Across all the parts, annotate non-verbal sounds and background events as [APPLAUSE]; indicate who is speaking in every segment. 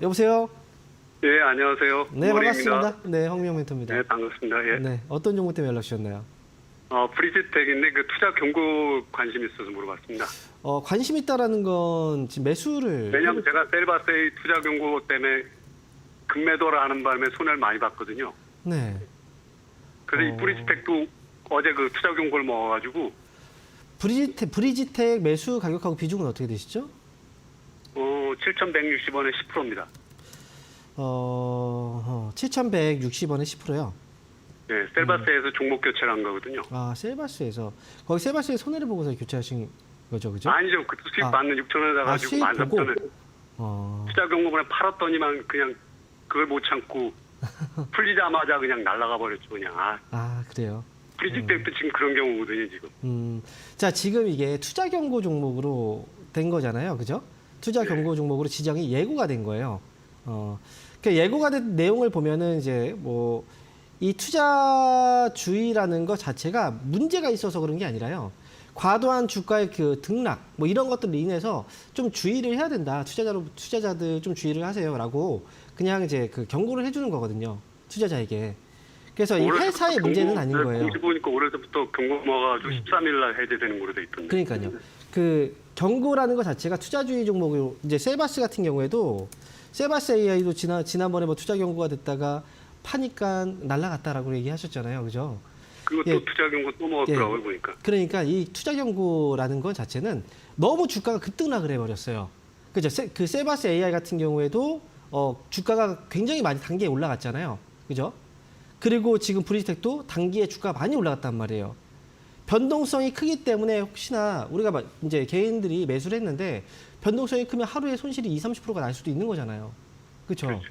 Speaker 1: 여보세요.
Speaker 2: 예, 안녕하세요.
Speaker 1: 네,
Speaker 2: 모레입니다.
Speaker 1: 반갑습니다. 네, 황명 멘토입니다.
Speaker 2: 네, 반갑습니다. 예.
Speaker 1: 네, 어떤 종목 때문에 연락 주셨나요?
Speaker 2: 어, 브리지텍인데 그 투자 경고 관심 있어서 물어봤습니다.
Speaker 1: 어, 관심 있다라는 건 지금 매수를
Speaker 2: 왜냐하면 제가 셀바세이 투자 경고 때문에 급매도를 하는 바람에 손해를 많이 봤거든요.
Speaker 1: 네.
Speaker 2: 그래서
Speaker 1: 어.
Speaker 2: 이 브리지텍도 어제 그 투자 경고를 먹어가지고
Speaker 1: 브리지텍 브리지텍 매수 가격하고 비중은 어떻게 되시죠?
Speaker 2: 어, 7,160원에 10%입니다.
Speaker 1: 어, 어 7,160원에 10%요.
Speaker 2: 네, 셀바세에서 종목 교체를 한 거거든요.
Speaker 1: 아, 셀바스에서 거기 셀바스에 손해를 보고서 교체하신 거죠, 그죠?
Speaker 2: 아니죠. 그 수익
Speaker 1: 아.
Speaker 2: 받는 6,000원에
Speaker 1: 아,
Speaker 2: 가지고
Speaker 1: 수익 보고?
Speaker 2: 13,000원
Speaker 1: 어.
Speaker 2: 투자 경고 그냥 팔았더니만 그냥 그걸 못 참고 [LAUGHS] 풀리자마자 그냥 날아가 버렸죠. 그냥 아,
Speaker 1: 아, 그래요.
Speaker 2: 브리지텍도 지금 그런 경우거든요. 지금.
Speaker 1: 음, 자 지금 이게 투자 경고 종목으로 된 거잖아요, 그죠? 투자 경고 종목으로 지정이 예고가 된 거예요. 어, 그 예고가 된 내용을 보면은 이제 뭐 이 투자주의라는 것 자체가 문제가 있어서 그런 게 아니라요. 과도한 주가의 그 등락 뭐 이런 것들로 인해서 좀 주의를 해야 된다. 투자자로 투자자들 좀 주의를 하세요라고 그냥 이제 그 경고를 해주는 거거든요. 투자자에게. 그래서 이 회사의 문제는
Speaker 2: 경고-
Speaker 1: 아닌
Speaker 2: 네,
Speaker 1: 거예요. 음.
Speaker 2: 공지 보니까 올해서부터 경고 먹어가지고 13일 날 해제되는 거로 돼 있던데.
Speaker 1: 그러니까요. 그 경고라는 것 자체가 투자주의 종목으로 이제 세바스 같은 경우에도 세바스 AI도 지난 지난번에 뭐 투자 경고가 됐다가 파니까 날라갔다라고 얘기하셨잖아요, 그죠?
Speaker 2: 그것도
Speaker 1: 예.
Speaker 2: 투자 경고 또 먹었더라고요 보니까.
Speaker 1: 그러니까 이 투자 경고라는 것 자체는 너무 주가가 급등락을 해버렸어요. 그죠? 세- 그 세바스 AI 같은 경우에도 어, 주가가 굉장히 많이 단기에 올라갔잖아요. 그죠? 그리고 지금 브리텍도 단기에 주가가 많이 올라갔단 말이에요. 변동성이 크기 때문에 혹시나 우리가 막 이제 개인들이 매수를 했는데 변동성이 크면 하루에 손실이 20, 30%가 날 수도 있는 거잖아요. 그렇죠?
Speaker 2: 그렇죠.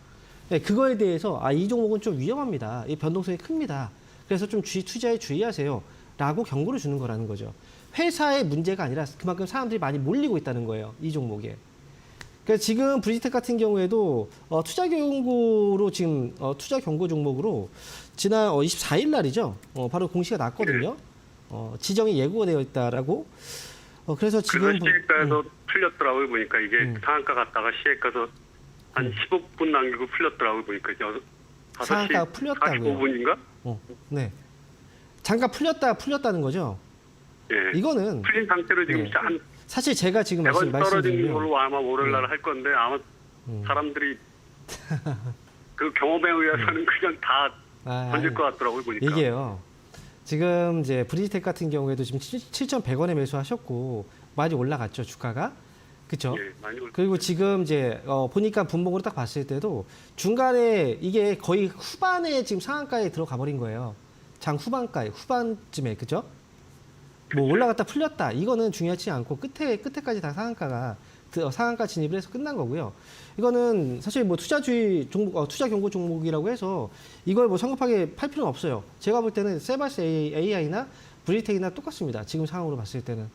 Speaker 1: 네, 그거에 대해서 아, 이 종목은 좀 위험합니다. 이 변동성이 큽니다. 그래서 좀 주의, 투자에 주의하세요. 라고 경고를 주는 거라는 거죠. 회사의 문제가 아니라 그만큼 사람들이 많이 몰리고 있다는 거예요. 이 종목에. 그래서 지금 브리지텍 같은 경우에도 어, 투자 경고로 지금 어, 투자 경고 종목으로 지난 어, 24일 날이죠. 어, 바로 공시가 났거든요. 어, 지정이 예고가 되어 있다라고. 어, 그래서 지금
Speaker 2: 그래서
Speaker 1: 보-
Speaker 2: 시액가에서
Speaker 1: 음.
Speaker 2: 풀렸더라고요 보니까 이게
Speaker 1: 음.
Speaker 2: 상한가 갔다가 시액 가서 한 15분 남기고 풀렸더라고요 보니까 여섯
Speaker 1: 상한가가 풀렸다고요?
Speaker 2: 45분인가?
Speaker 1: 어, 네. 잠깐 풀렸다 풀렸다는 거죠.
Speaker 2: 예.
Speaker 1: 이거는
Speaker 2: 풀린 상태로 지금
Speaker 1: 네.
Speaker 2: 한
Speaker 1: 사실 제가 지금 말씀,
Speaker 2: 100원 떨어진
Speaker 1: 말씀드리면
Speaker 2: 걸로 아마 월요일 날 할 건데 아마
Speaker 1: 음.
Speaker 2: 사람들이 [LAUGHS] 그 경험에 의해서는 그냥 다
Speaker 1: 아,
Speaker 2: 던질 것 같더라고요 보니까.
Speaker 1: 이게요. 지금 이제 브리지텍 같은 경우에도 지금 7,100원에 매수하셨고 많이 올라갔죠 주가가, 그렇죠?
Speaker 2: 예, 많이 올.
Speaker 1: 그리고 지금 이제 어, 보니까 분봉으로 딱 봤을 때도 중간에 이게 거의 후반에 지금 상한가에 들어가 버린 거예요. 장 후반가에 후반쯤에 그죠? 뭐 올라갔다 풀렸다 이거는 중요하지 않고 끝에 끝에까지 다 상한가가 드- 어, 상한가 진입을 해서 끝난 거고요. 이거는 사실 뭐 투자주의 종목 어, 투자 경고 종목이라고 해서 이걸 뭐 성급하게 팔 필요는 없어요. 제가 볼 때는 세바스 AI나 브리텍이나 똑같습니다. 지금 상황으로 봤을 때는.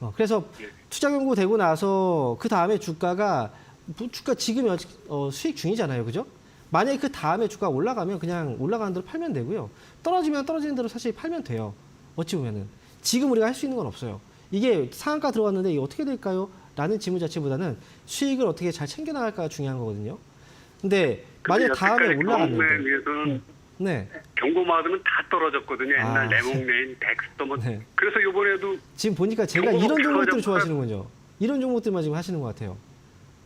Speaker 1: 어, 그래서
Speaker 2: 예.
Speaker 1: 투자 경고 되고 나서 그 다음에 주가가 뭐 주가 지금 어, 수익 중이잖아요, 그죠? 만약에 그 다음에 주가 올라가면 그냥 올라가는 대로 팔면 되고요. 떨어지면 떨어지는 대로 사실 팔면 돼요. 어찌 보면은 지금 우리가 할 수 있는 건 없어요. 이게 상한가 들어왔는데 이게 어떻게 될까요? 라는 질문 자체보다는 수익을 어떻게 잘 챙겨 나갈까가 중요한 거거든요. 근데 만약 다음에
Speaker 2: 의해서는
Speaker 1: 네,
Speaker 2: 경고 받으면 다 떨어졌거든요. 옛날
Speaker 1: 아,
Speaker 2: 레몽레인, 덱스터 뭐.
Speaker 1: 네.
Speaker 2: 그래서 이번에도
Speaker 1: 지금 보니까 제가 이런 종목들을
Speaker 2: 그거
Speaker 1: 좋아하시는 거죠. 이런 종목들만 지금 하시는 것 같아요.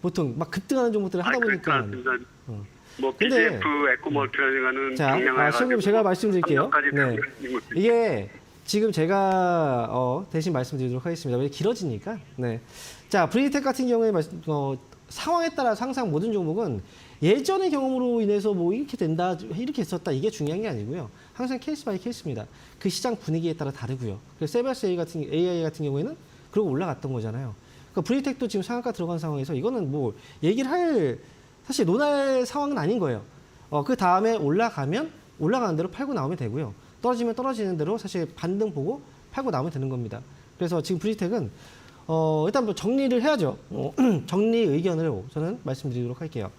Speaker 1: 보통 막 급등하는 종목들을 하다
Speaker 2: 아니, 그렇지
Speaker 1: 보니까. 어.
Speaker 2: 뭐 BGF, 에코멀티라는
Speaker 1: 자, 아, 시청님 제가 말씀드릴게요. 네. 이게 지금 제가 어, 대신 말씀드리도록 하겠습니다. 왜 길어지니까. 네. 자, 브리텍 같은 경우에 어, 상황에 따라 항상 모든 종목은 예전의 경험으로 인해서 뭐 이렇게 된다, 이렇게 했었다 이게 중요한 게 아니고요. 항상 케이스 바이 케이스입니다. 그 시장 분위기에 따라 다르고요. 그래서 세바스 AI 같은 AI 같은 경우에는 그러고 올라갔던 거잖아요. 그러니까 브리텍도 지금 상한가 들어간 상황에서 이거는 뭐 얘기를 할 사실 논할 상황은 아닌 거예요. 어, 그 다음에 올라가면 올라가는 대로 팔고 나오면 되고요. 떨어지면 떨어지는 대로 사실 반등 보고 팔고 나오면 되는 겁니다. 그래서 지금 브리텍은 어, 일단 뭐 정리를 해야죠. 어, [CLEARS THROAT] 정리 의견을 저는 말씀드리도록 할게요.